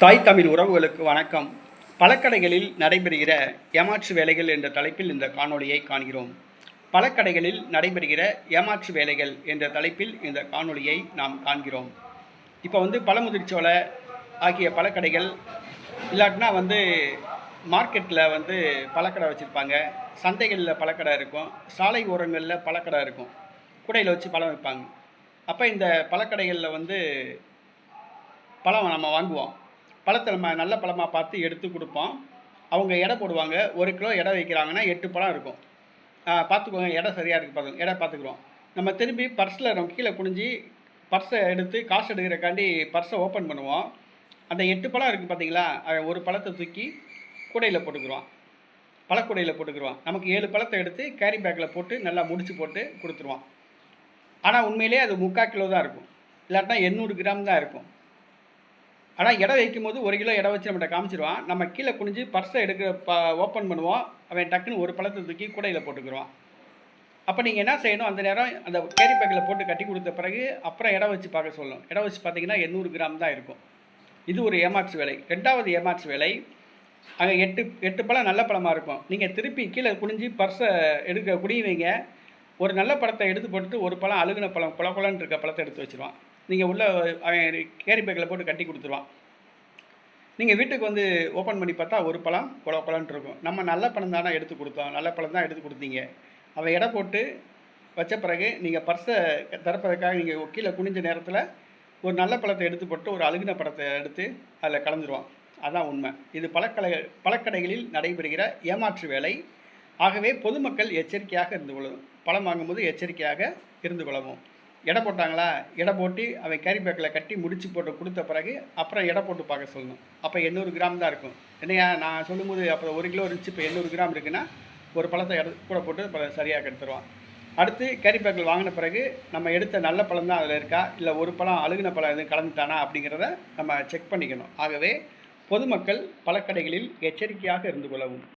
தாய் தமிழ் உறவுகளுக்கு வணக்கம். பழக்கடைகளில் நடைபெறுகிற ஏமாற்று வேலைகள் என்ற தலைப்பில் இந்த காணொளியை காண்கிறோம். பழக்கடைகளில் நடைபெறுகிற ஏமாற்று வேலைகள் என்ற தலைப்பில் இந்த காணொளியை நாம் காண்கிறோம். இப்போ வந்து பழமுதிர்ச்சோலை ஆகிய பழக்கடைகள் இல்லாட்டினா வந்து மார்க்கெட்டில் வந்து பழக்கடை வச்சுருப்பாங்க. சந்தைகளில் பழக்கடை இருக்கும். சாலை ஓரங்களில் பழக்கடை இருக்கும். கூடையில் வச்சு பழம் வைப்பாங்க அப்போ இந்த பழக்கடைகளில் வந்து பழம் நம்ம வாங்குவோம். பழத்தை நம்ம நல்ல பழமாக பார்த்து எடுத்து கொடுப்போம். அவங்க எடை போடுவாங்க. ஒரு கிலோ எடை வைக்கிறாங்கன்னா எட்டு பழம் இருக்கும். பார்த்துக்கோங்க. எடை சரியாக இருக்குது பார்த்து எடை பார்த்துக்குறோம். நம்ம திரும்பி பர்ஸில் நம்ம கீழே குனிஞ்சு பர்ஸை எடுத்து காசு எடுக்கிறக்காண்டி பர்ஸை ஓப்பன் பண்ணுவோம். அந்த எட்டு பழம் இருக்குது பார்த்தீங்களா ஒரு பழத்தை தூக்கி கூடையில் போட்டுக்குருவான் பழக்கூடையில் போட்டுக்குருவான் நமக்கு ஏழு பழத்தை எடுத்து கேரி பேக்கில் போட்டு நல்லா முடிச்சு போட்டு கொடுத்துருவான் ஆனால் உண்மையிலே அது முக்கால் கிலோ தான் இருக்கும். இல்லாட்டினா எண்ணூறு கிராம் தான் இருக்கும். ஆனால் எடை வைக்கும்போது ஒரு கிலோ எடை வச்சு நம்மகிட்ட காமிச்சிருவான். நம்ம கீழே குனிஞ்சு பர்ஸை எடுக்கிற ப ஓப்பன் பண்ணுவோம். அவன் டக்குன்னு ஒரு பழத்தை தூக்கி கூடையில் போட்டுக்கிறோம் அப்போ நீங்கள் என்ன செய்யணும்? அந்த நேரம் அந்த கேரி பேக்கில் போட்டு கட்டி கொடுத்த பிறகு அப்புறம் இடம் வச்சு பார்க்க சொல்லணும். இடம் வச்சு பார்த்தீங்கன்னா எண்ணூறு கிராம் தான் இருக்கும். இது ஒரு ஏமாற்று வேலை. ரெண்டாவது ஏமாற்று வேலை அங்கே எட்டு எட்டு பழம் நல்ல பழமாக இருக்கும். நீங்கள் திருப்பி கீழே குனிஞ்சு பர்ஸை எடுக்க குடி ஒரு நல்ல பழத்தை எடுத்து போட்டுட்டு ஒரு பழம் அழுகுன பழம் குல குளன்னு இருக்க பழத்தை எடுத்து வச்சுருவான். நீங்கள் உள்ளே அவன் கேரி பேக்கில் போட்டு கட்டி கொடுத்துருவான். நீங்கள் வீட்டுக்கு வந்து ஓப்பன் பண்ணி பார்த்தா ஒரு பழம் குழ குலன்னு இருக்கும். நம்ம நல்ல பழம் தானே எடுத்து கொடுத்தோம். நல்ல பழம் தான் எடுத்து கொடுத்தீங்க. அவன் எடை போட்டு வச்ச பிறகு நீங்கள் பர்ஸை திறப்பதற்காக நீங்கள் கீழே குனிஞ்ச நேரத்தில் ஒரு நல்ல பழத்தை எடுத்து போட்டு ஒரு அழுகின பழத்தை எடுத்து அதில் கலந்துருவான். அதான் உண்மை. இது பழக்கடை பழக்கடைகளில் நடைபெறுகிற ஏமாற்று வேலை. ஆகவே பொதுமக்கள் எச்சரிக்கையாக இருந்து கொள்ளவும் பழம் வாங்கும்போது எச்சரிக்கையாக இருந்து கொள்ளவும். எடை போட்டாங்களா? எடை போட்டு அவன் கேரி பேக்கில் கட்டி முடிச்சு போட்டு கொடுத்த பிறகு அப்புறம் எடை போட்டு பார்க்க சொல்லணும். அப்போ எண்ணூறு கிராம் தான் இருக்கும். என்னையா நான் சொல்லும்போது அப்புறம் ஒரு கிலோ இருந்துச்சு இப்போ எண்ணூறு கிராம் இருக்குன்னா ஒரு பழத்தை எடு கூட போட்டு பழம் சரியாக எடுத்துருவான் அடுத்து கேரி பேக்கில் வாங்கின பிறகு நம்ம எடுத்த நல்ல பழம் தான் அதில் இருக்கா? இல்லை ஒரு பழம் அழுகின பழம் எதுவும் கலந்துட்டானா அப்படிங்கிறத நம்ம செக் பண்ணிக்கணும். ஆகவே பொதுமக்கள் பழக்கடைகளில் எச்சரிக்கையாக இருந்து கொள்ளவும்.